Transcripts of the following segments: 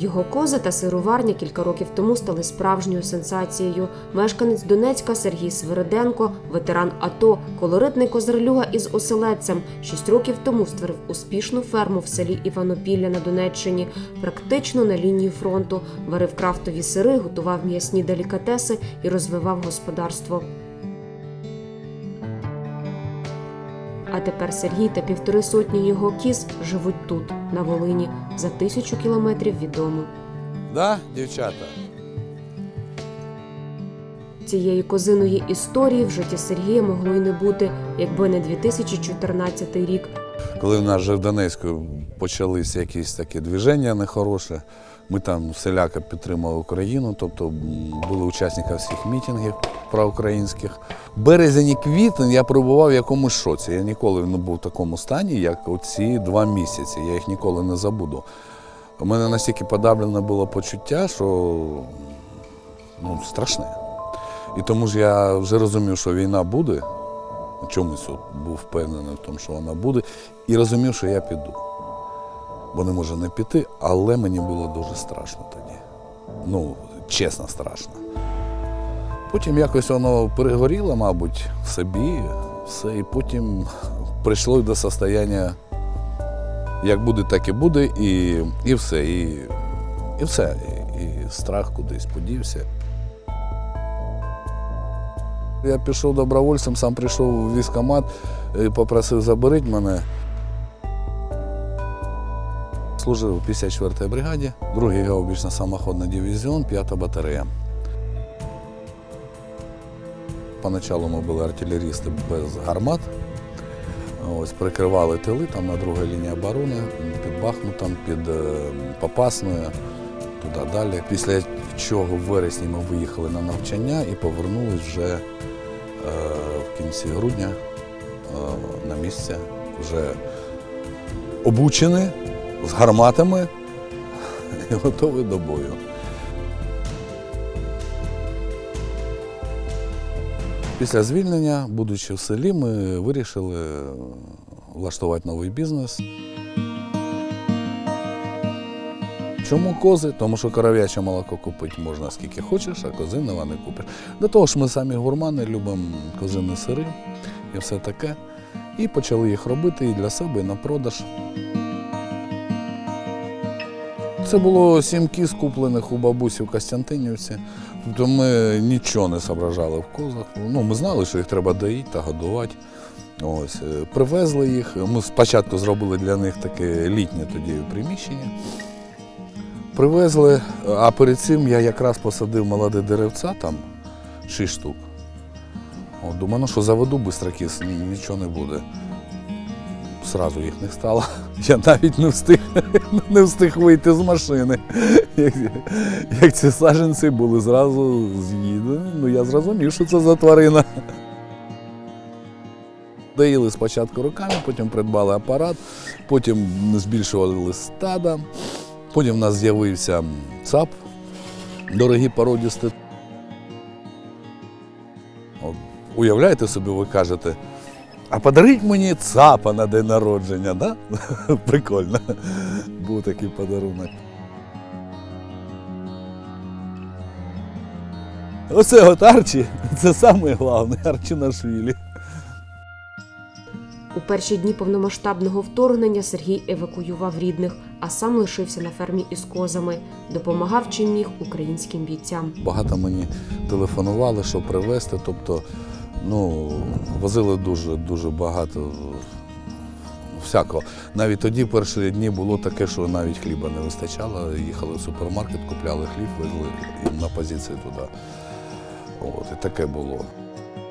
Його кози та сироварня кілька років тому стали справжньою сенсацією. Мешканець Донецька Сергій Свириденко, ветеран АТО, колоритний козарлюга із оселедцем, шість років тому створив успішну ферму в селі Іванопілля на Донеччині, практично на лінії фронту, варив крафтові сири, готував м'ясні делікатеси і розвивав господарство. А тепер Сергій та півтори сотні його кіз живуть тут, на Волині, за тисячу кілометрів від дому. Да, дівчата? Цієї козиної історії в житті Сергія могло й не бути, якби не 2014 рік. Коли в нас вже в Донецьку почалися якісь такі движення нехороші, ми там селяка підтримали Україну, тобто були учасниками всіх мітингів проукраїнських. Березень і квітень я перебував в якомусь шоці. Я ніколи не був в такому стані, як оці два місяці. Я їх ніколи не забуду. У мене настільки подавлене було почуття, що ну, страшне. І тому ж я вже розумів, що війна буде. Чомусь от був впевнений в тому, що вона буде, і розумів, що я піду. Бо не може не піти, але мені було дуже страшно тоді. Ну, чесно, страшно. Потім якось воно перегоріло, мабуть, в собі, все, і потім прийшло до состояння, як буде, так і буде, і, і все. І, і все. І, і страх кудись подівся. Я пішов добровольцем, сам прийшов в військкомат, і попросив заберіть мене. Служив у 54-й бригаді, 2-й гаубічно самоходний дивізіон, 5-та батарея. Поначалу ми були артилерісти без гармат. Ось, прикривали тили там на другій лінії оборони, під Бахмутом, під е, Попасною, туди далі. Після чого в вересні ми виїхали на навчання і повернулись вже е, в кінці грудня е, на місце, вже обучені, з гарматами і готові до бою. Після звільнення, будучи в селі, ми вирішили влаштувати новий бізнес. Чому кози? Тому що коров'яче молоко купити можна скільки хочеш, а козиного не купиш. До того ж, ми самі гурмани любимо козини сири і все таке. І почали їх робити і для себе, і на продаж. Це було сім кіз, куплених у бабусі в Костянтинівці. Тобто ми нічого не зображали в козах. Ну, ми знали, що їх треба доїти та годувати. Ось, е, привезли їх. Ми спочатку зробили для них таке літнє тоді приміщення. Привезли, а перед цим я якраз посадив молоде деревця, там шість штук. От, думаю, ну що заведу швидко кіз, нічого не буде. Сразу їх не стало. Я навіть не встиг, не встиг вийти з машини. Як, як ці саджанці були зразу з'їдені, ну я зрозумів, що це за тварина. Доїли спочатку руками, потім придбали апарат, потім збільшували стада, потім в нас з'явився ЦАП, дорогі породісти. Уявляєте собі, ви кажете, а подарить мені ЦАПа на день народження, да? Прикольно. Був такий подарунок. Оце от Арчі, це саме головне Арчі Нашвілі. У перші дні повномасштабного вторгнення Сергій евакуював рідних, а сам лишився на фермі із козами, допомагав чим міг українським бійцям. Багато мені телефонували, що привезти. Тобто, ну, возили дуже, дуже багато всякого. Навіть тоді перші дні було таке, що навіть хліба не вистачало. Їхали в супермаркет, купляли хліб, везли на позиції туди. От, і таке було.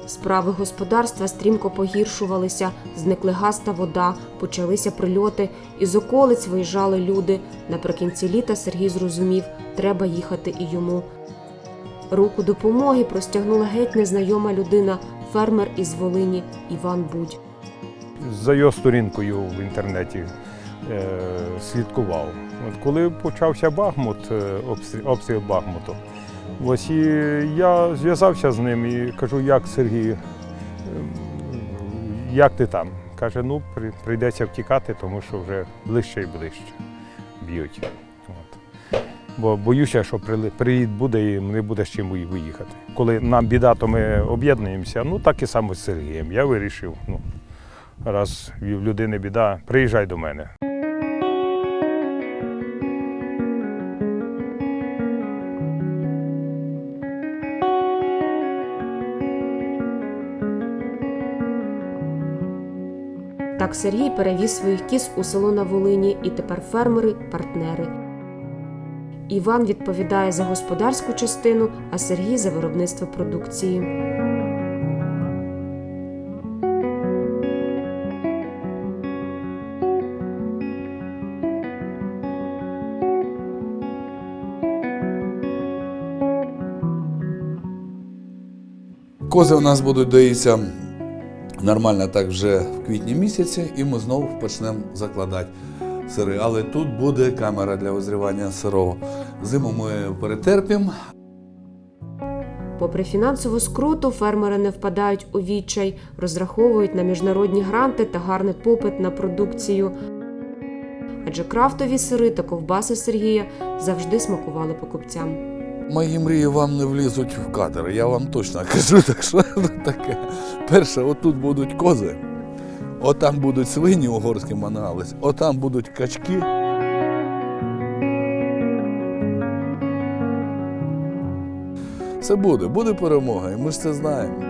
Справи господарства стрімко погіршувалися, зникли газ та вода, почалися прильоти. Із околиць виїжджали люди. Наприкінці літа Сергій зрозумів, треба їхати і йому. Руку допомоги простягнула геть незнайома людина, фермер із Волині Іван Будь. за його сторінкою в інтернеті е, слідкував. От коли почався Бахмут, е, обстріл, Бахмуту, ось і я зв'язався з ним і кажу, як Сергій, е, як ти там? Каже, ну прийдеться втікати, тому що вже ближче і ближче б'ють. От. Бо боюся, що приїзд буде і не буде з чим виїхати. Коли нам біда, то ми об'єднуємося. Ну так і само з Сергієм. Я вирішив, ну, раз в людини біда, приїжджай до мене. Так Сергій перевіз своїх кіз у село на Волині, і тепер фермери партнери. Іван відповідає за господарську частину, а Сергій за виробництво продукції. Кози у нас будуть доїтися нормально так вже в квітні місяці, і ми знову почнемо закладати сири. Але тут буде камера для озрівання сирого. Зиму ми перетерпимо, Попри фінансову скруту, фермери не впадають у відчай, розраховують на міжнародні гранти та гарний попит на продукцію. Адже крафтові сири та ковбаси Сергія завжди смакували покупцям. Мої мрії вам не влізуть в кадр, я вам точно кажу, так що таке. Перше, отут будуть кози, отам будуть свині угорські мангались, отам будуть качки. Це буде, буде перемога, і ми ж це знаємо.